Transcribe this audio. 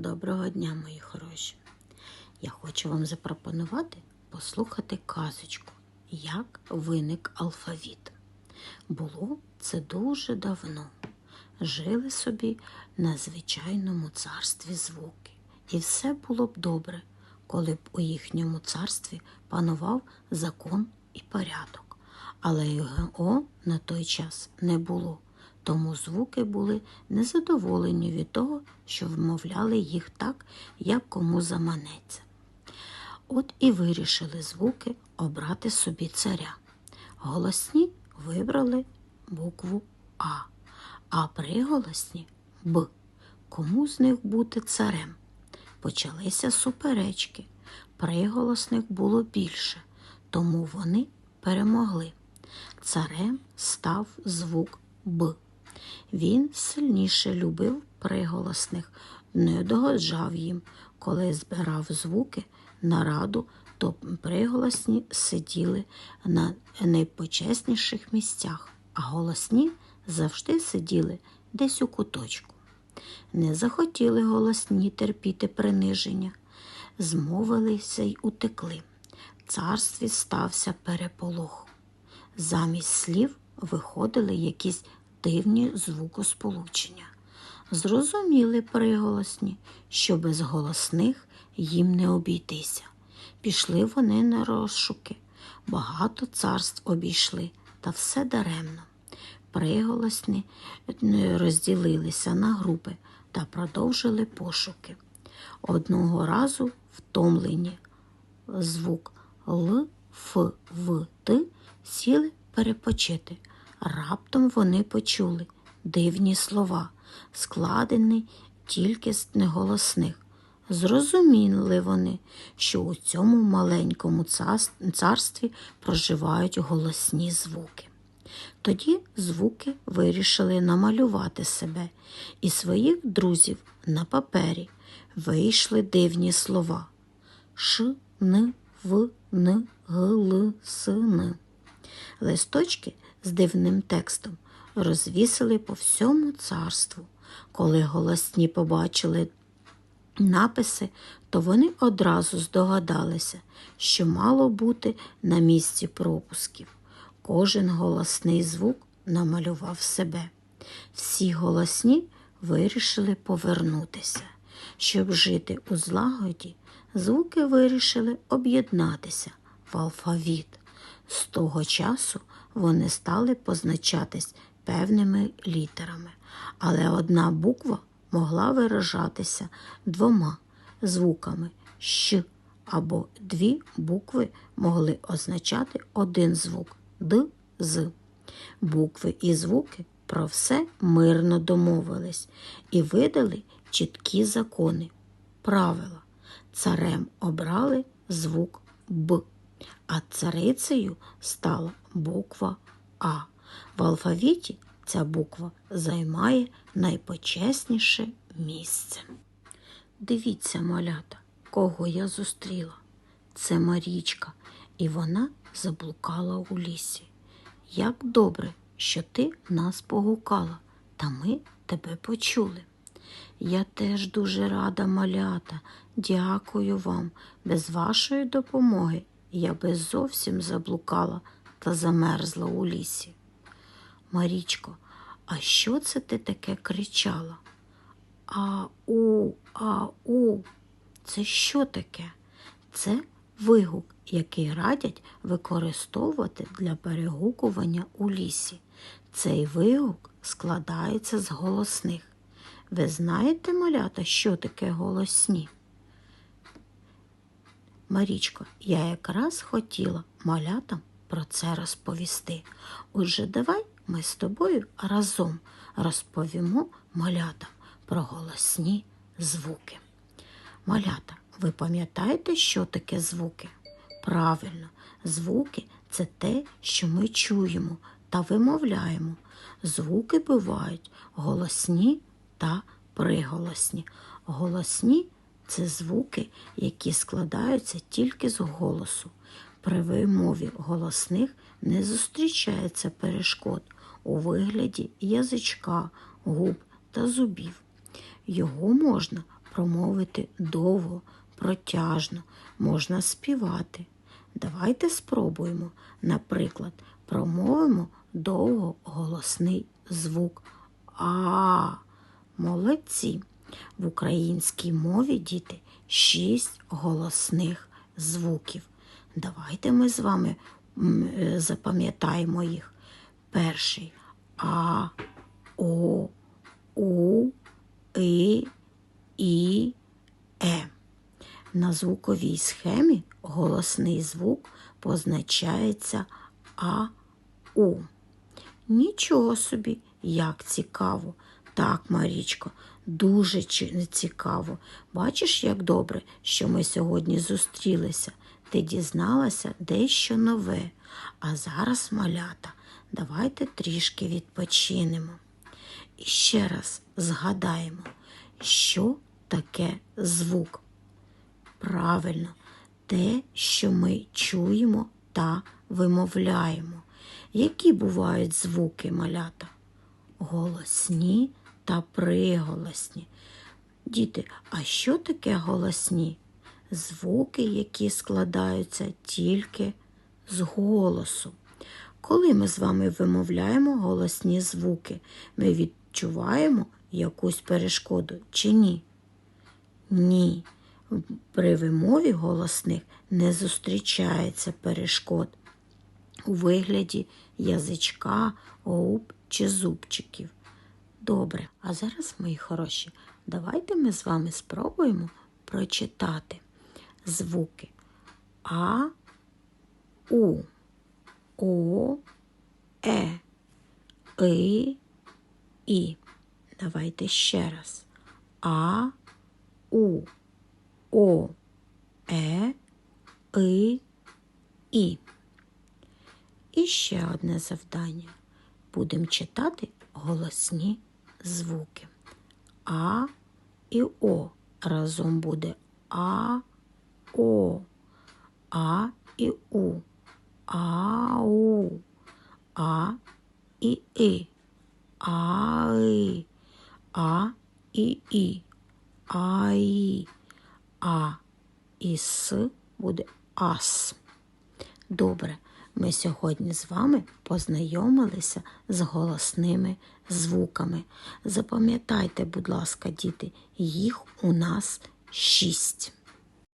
Доброго дня, мої хороші. Я хочу вам запропонувати послухати казочку, як виник алфавіт. Було це дуже давно. Жили собі на звичайному царстві звуки, і все було б добре, коли б у їхньому царстві панував закон і порядок. Але його на той час не було, тому звуки були незадоволені від того, що вмовляли їх так, як кому заманеться. От і вирішили звуки обрати собі царя. Голосні вибрали букву А, а приголосні Б. Кому з них бути царем? Почалися суперечки. Приголосних було більше, тому вони перемогли. Царем став звук Б. Він сильніше любив приголосних, не догоджав їм. Коли збирав звуки на раду, то приголосні сиділи на найпочесніших місцях, а голосні завжди сиділи десь у куточку. Не захотіли голосні терпіти приниження, змовилися й утекли. Царстві стався переполох. Замість слів виходили якісь дивні звукосполучення. Зрозуміли приголосні, що без голосних їм не обійтися. Пішли вони на розшуки, багато царств обійшли, та все даремно. Приголосні розділилися на групи та продовжили пошуки. Одного разу втомлені звук Л, Ф, В, Т сіли перепочити. Раптом вони почули дивні слова, складені тільки з неголосних. Зрозуміли вони, що у цьому маленькому царстві проживають голосні звуки. Тоді звуки вирішили намалювати себе і своїх друзів на папері. Вийшли дивні слова Ш, Н, В, Н, Г, Л, С, Н. Листочки з дивним текстом розвісили по всьому царству. Коли голосні побачили написи, то вони одразу здогадалися, що мало бути на місці пропусків. Кожен голосний звук намалював себе. Всі голосні вирішили повернутися. Щоб жити у злагоді, звуки вирішили об'єднатися в алфавіт. З того часу вони стали позначатись певними літерами, але одна буква могла виражатися двома звуками щ або дві букви могли означати один звук д з. Букви і звуки про все мирно домовились і видали чіткі закони, правила. Царем обрали звук Б, а царицею стала буква А. В алфавіті ця буква займає найпочесніше місце. Дивіться, малята, кого я зустріла. Це Марічка, і вона заблукала у лісі. Як добре, що ти нас погукала, та ми тебе почули. Я теж дуже рада, малята. Дякую вам. Без вашої допомоги я би зовсім заблукала та замерзла у лісі. Марічко, а що це ти таке кричала? А-у, а-у. Це що таке? Це вигук, який радять використовувати для перегукування у лісі. Цей вигук складається з голосних. Ви знаєте, малята, що таке голосні? Марічко, я якраз хотіла малятам про це розповісти. Отже, давай ми з тобою разом розповімо малятам про голосні звуки. Малята, ви пам'ятаєте, що таке звуки? Правильно, звуки це те, що ми чуємо та вимовляємо. Звуки бувають голосні та приголосні. Голосні це звуки, які складаються тільки з голосу. При вимові голосних не зустрічається перешкод у вигляді язичка, губ та зубів. Його можна промовити довго, протяжно, можна співати. Давайте спробуємо. Наприклад, промовимо довго голосний звук А. Молодці. В українській мові діти шість голосних звуків. Давайте ми з вами е, запам'ятаємо їх. Перший А, О, У, И, І, Е. На звуковій схемі голосний звук позначається АУ. Нічого собі, як цікаво. Так, Марічко, дуже цікаво. Бачиш, як добре, що ми сьогодні зустрілися. Ти дізналася дещо нове. А зараз, малята, давайте трішки відпочинемо. І ще раз згадаємо, що таке звук. Правильно, те, що ми чуємо та вимовляємо. Які бувають звуки малята? Голосні та приголосні. Діти, а що таке голосні? Звуки, які складаються тільки з голосу. Коли ми з вами вимовляємо голосні звуки, ми відчуваємо якусь перешкоду чи ні? Ні. При вимові голосних не зустрічається перешкод у вигляді язичка, губ чи зубчиків. Добре, а зараз, мої хороші, давайте ми з вами спробуємо прочитати звуки А, У, О, Е, И, І. Давайте ще раз. А, У, О, Е, И, І. І ще одне завдання. Будемо читати голосні звуки. А і О. Разом буде А, О, А і У, Ау, А і И, Аи, А і І, Аї, А. І С буде Ас. Добре, ми сьогодні з вами познайомилися з голосними звуками. Запам'ятайте, будь ласка, діти, їх у нас шість.